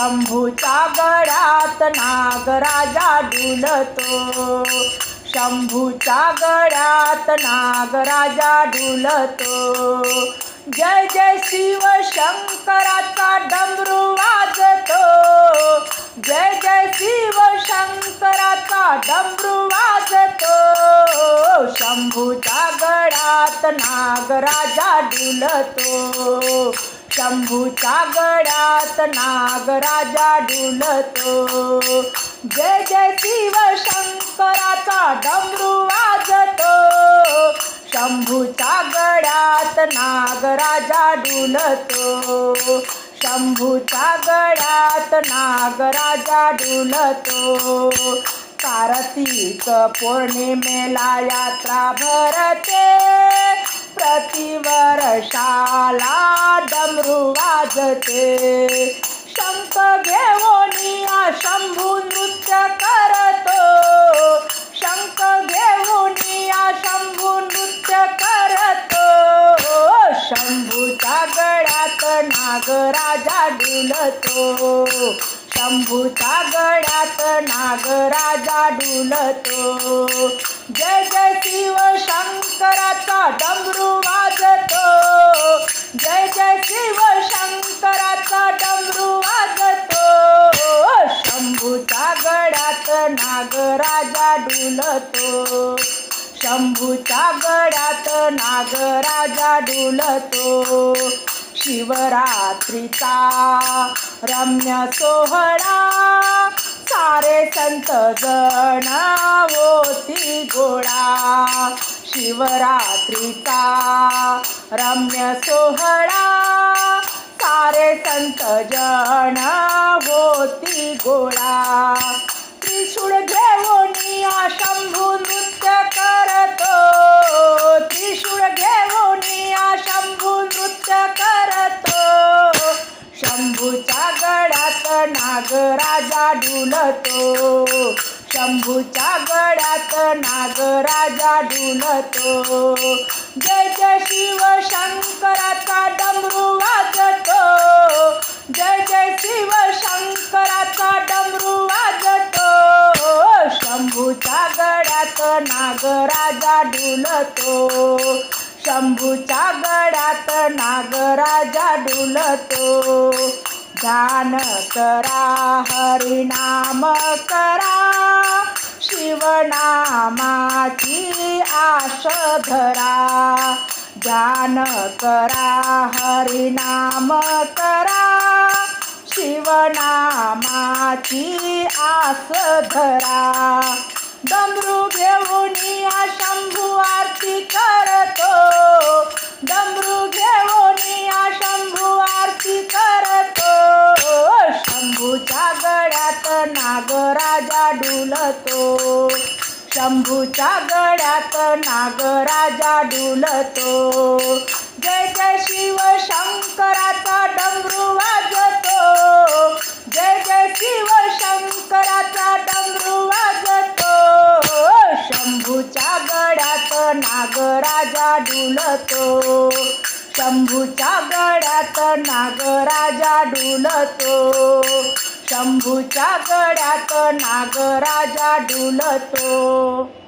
शंभूच्या गळ्यात नागराजा डुलतो. शंभूच्या गळ्यात नागराजा डुलतो. जय जय शिव शंकराचा डमरू वाजतो. जय जय शिव शंकराचा डमरू वाजतो. शंभूच्या गळ्यात नागराजा डुलतो. शंभूच्या गडात नागराजा डुलतो. जय जय शिव शंकराचा डमरू वाजतो. शंभूच्या गडात नागराजा डुलतो. शंभूच्या गडात नागराजा डुलतो. कार्तिक पौर्णिमेला यात्रा भरते. करते. शंख घेऊन शंभू नृत्य करतो. शंख घेऊन शंभू नृत्य करतो. शंभूच्या गळ्यात नागराजा डुलतो. शंभूच्या गळ्यात नागराजा डुलतो. जय जय शिव शंकराचा डमरू वाजतो. जय जय शिव नागराजा डुलतो. शंभूच्या गळ्यात नागराजा डुलतो. शिवरात्रीचा रम्य सोहळा सारे संत जण होती गोळा. शिवरात्रीचा रम्य सोहळा सारे संत जण होती गोळा. नागराजा डुलतो. शंभूच्या गळ्यात नागराजा डुलतो. जय जय शिव शंकराचा डमरू वाजतो. जय जय शिव शंकराचा डमरू वाजतो. शंभूच्या गळ्यात नागराजा डुलतो. शंभूच्या गळ्यात नागराजा डुलतो. ध्यान करा. हरिनाम करा शिवनामाची आश धरा. ध्यान करा. हरिनाम करा शिवनामाची आस धरा. डमरू घेऊन या शंभू डुलतो. शंभूच्या गळ्यात नागराजा डुलतो. जय जय शिव शंकराचा डमरू वाजतो. जय जय शिव शंकराचा डमरू वाजतो. शंभूच्या गळ्यात नागराजा डुलतो. शंभूच्या गळ्यात नागराजा डुलतो. शंभूच्या गड्यात नागराजा डुलतो.